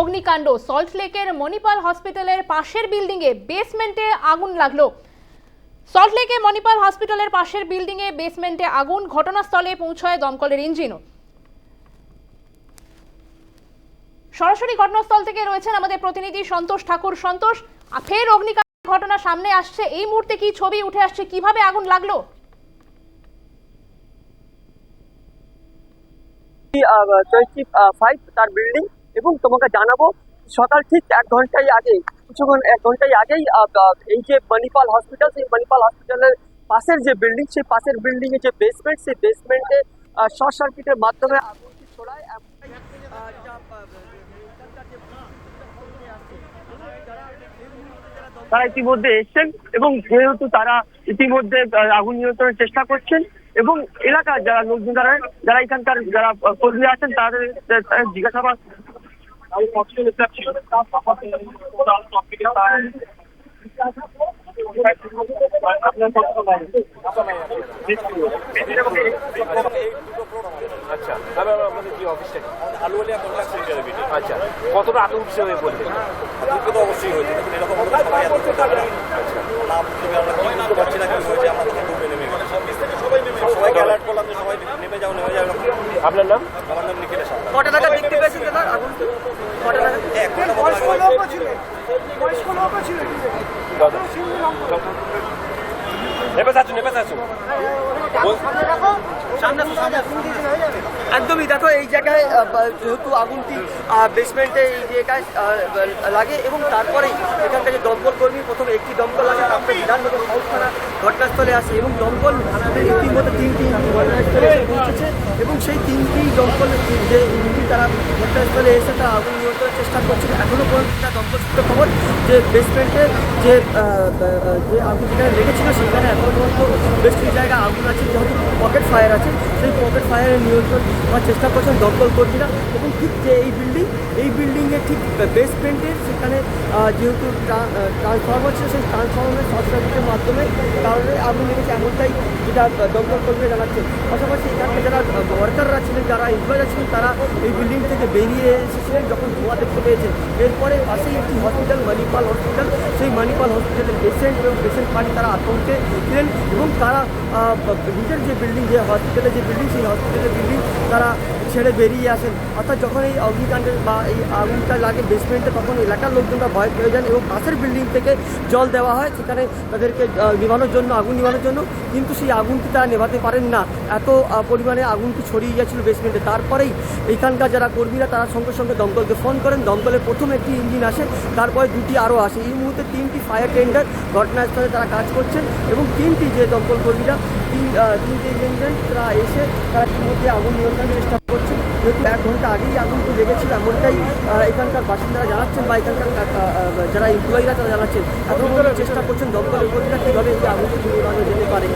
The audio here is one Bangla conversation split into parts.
অগ্নিকাণ্ড। সল্টলেকের মণিপাল হসপিটালের পাশের বিল্ডিংয়ে বেসমেন্টে আগুন লাগল। সল্টলেকে মণিপাল হসপিটালের পাশের বিল্ডিংয়ে বেসমেন্টে আগুন ঘটনাস্থলে পৌঁছয় দমকলের ইঞ্জিনও। সরাসরি ঘটনাস্থল থেকে রয়েছেন আমাদের প্রতিনিধি সন্তোষ ঠাকুর। সন্তোষ ফের অগ্নিকাণ্ডের ঘটনা সামনে আসছে। এই মুহূর্তে কি ছবি উঠে আসছে? কীভাবে আগুন লাগল? টোয়েন্টি ফাইভ তার বিল্ডিং? এবং তোমাকে জানাব, সকাল ঠিক এক ঘন্টায় আগে কিছুক্ষণ এক ঘন্টায় আগেই এই যে মণিপাল হসপিটাল সেই মণিপাল হসপিটালের পাশের যে বিল্ডিং সেই পাশের বিল্ডিং এর যে বেসমেন্ট সেই বেসমেন্টে শর্ট সার্কিটের মাধ্যমে তারা ইতিমধ্যে এসছেন এবং যেহেতু তারা ইতিমধ্যে আগুন নিয়ন্ত্রণের চেষ্টা করছেন এবং এলাকার যারা লোকজন, যারা যারা এখানকার যারা কর্মী আছেন, তাদের আচ্ছা আমি কি কন্ট্রাক্ট সেন্টারে মিটিং আচ্ছা কতটা আতঙ্ক হয়ে বলবেন আতঙ্ক তো অবশ্যই হয়েছে এরকম হলে সবাই আতঙ্ক হবে না না আমরা কি বুঝতে পারছি না কি হয়েছে আমরা তখন ডুবে নেমে গেলাম সবাইকে অ্যালার্ট করলাম যে সবাই নেমে যাও নেমে যাও আপনার নাম? আমার নাম নিখিল সাহা কটা টাকা দেখতে পেয়েছেন নেপে থাকুন নেপে থাকুন একদমই, দেখো এই জায়গায় যেহেতু আগুনটি বেসমেন্টে এই জায়গায় লাগে এবং তারপরেই এখানকার যে দমকল কর্মী, প্রথমে একটি দমকল লাগে তারপরে বিধাননগর সাউথ ঘটনাস্থলে আসে এবং দমকল ইতিমধ্যে তিনটি ঘটনাস্থলে পৌঁছেছে এবং সেই তিনটি দমকল, যে ইঞ্জিন তারা ঘটনাস্থলে এসে তারা আগুন নিয়ন্ত্রণের চেষ্টা করছিল এখনও পর্যন্ত দমকল সূত্রে খবর যে বেসমেন্টে যে যে আগুন যেখানে লেগেছিল, সেখানে এখনও পর্যন্ত বেশ কিছু জায়গায় আগুন আছে, যেহেতু পকেট ফায়ার আছে। সেই পকেট ফায়ারের নিয়ন্ত্রণ করার চেষ্টা করছেন দমকল কর্মীরা এবং ঠিক যে এই বিল্ডিং এই বিল্ডিংয়ের ঠিক বেসমেন্টের সেখানে যেহেতু ট্রান্সফর্মার ছিল সেই ট্রান্সফর্মারের শর্ট সার্কিটের মাধ্যমে কারণে আগুন লেগেছে এমনটাই যেটা দমকল কর্মীরা জানাচ্ছেন পাশাপাশি এখানে যারা ওয়ার্কাররা ছিলেন, যারা এমপ্লয়ার ছিলেন, তারা এই বিল্ডিং থেকে বেরিয়ে এসেছিলেন যখন ধোঁয়া দেখতে পেয়েছেন এরপরে পাশেই একটি হসপিটাল মানিপাল হসপিটাল মানিপাল হসপিটালের পেশেন্ট এবং পেশেন্ট পার্টি তারা আতঙ্কে ছিলেন এবং তারা নিজের যে বিল্ডিং যে হসপিটালের যে বিল্ডিং সেই হসপিটালের বিল্ডিং তারা ছেড়ে বেরিয়ে আসেন। অর্থাৎ যখন এই অগ্নিকাণ্ডের বা এই আগুনটা লাগে বেসমেন্টে তখন এলাকার লোকজনরা ভয় পেয়ে যান এবং পাশের বিল্ডিং থেকে জল দেওয়া হয়। সেখানে তাদেরকে নেভানোর জন্য, আগুন নেভানোর জন্য। কিন্তু সেই আগুনটি তারা নেভাতে পারেন না। এত পরিমাণে আগুনটি ছড়িয়ে গিয়েছিল বেসমেন্টে তারপরেই এখানকার যারা কর্মীরা, তারা সঙ্গে সঙ্গে দমকলকে ফোন করেন। দমকলের প্রথম একটি ইঞ্জিন আসে, তারপরে দুটি আরও আসে। এই মুহূর্তে তিনটি ফায়ার টেন্ডার ঘটনাস্থলে তারা কাজ করছেন এবং তিনটি যে দমকল কর্মীরা, তিন তিনটে ইঞ্জিন তারা এসে তারা ইতিমধ্যে আগুন নিয়ন্ত্রণের চেষ্টা করছেন। যেহেতু এক ঘণ্টা আগেই আগুনটি লেগেছিল, এমনটাই এখানকার বাসিন্দারা জানাচ্ছেন বা এখানকার যারা এমপ্লয়িরা তারা জানাচ্ছেন। এখন চেষ্টা করছেন দমকলের কর্মীরা কীভাবে এই আগুনটি নিবানো যেতে পারে।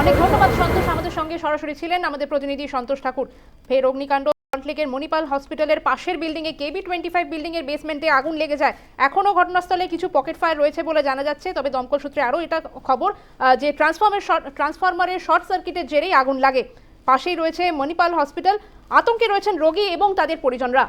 অনেক ধন্যবাদ সন্তোষ আমাদের সঙ্গে সরাসরি ছিলেন আমাদের প্রতিনিধি সন্তোষ ঠাকুর। ফের অগ্নিকাণ্ড। সল্টলেকের মণিপাল হসপিটালের পাশের বিল্ডিংয়ে কেবি টোয়েন্টি ফাইভ বিল্ডিংয়ের বেসমেন্টে আগুন লেগে যায়। এখনও ঘটনাস্থলে কিছু পকেট ফায়ার রয়েছে বলে জানা যাচ্ছে, তবে দমকল সূত্রে আরও এটা খবর যে ট্রান্সফর্মের ট্রান্সফর্মারের শর্ট সার্কিটের জেরেই আগুন লাগে। পাশেই রয়েছে মণিপাল হসপিটাল, আতঙ্কে রয়েছেন রোগী এবং তাদের পরিজনরা।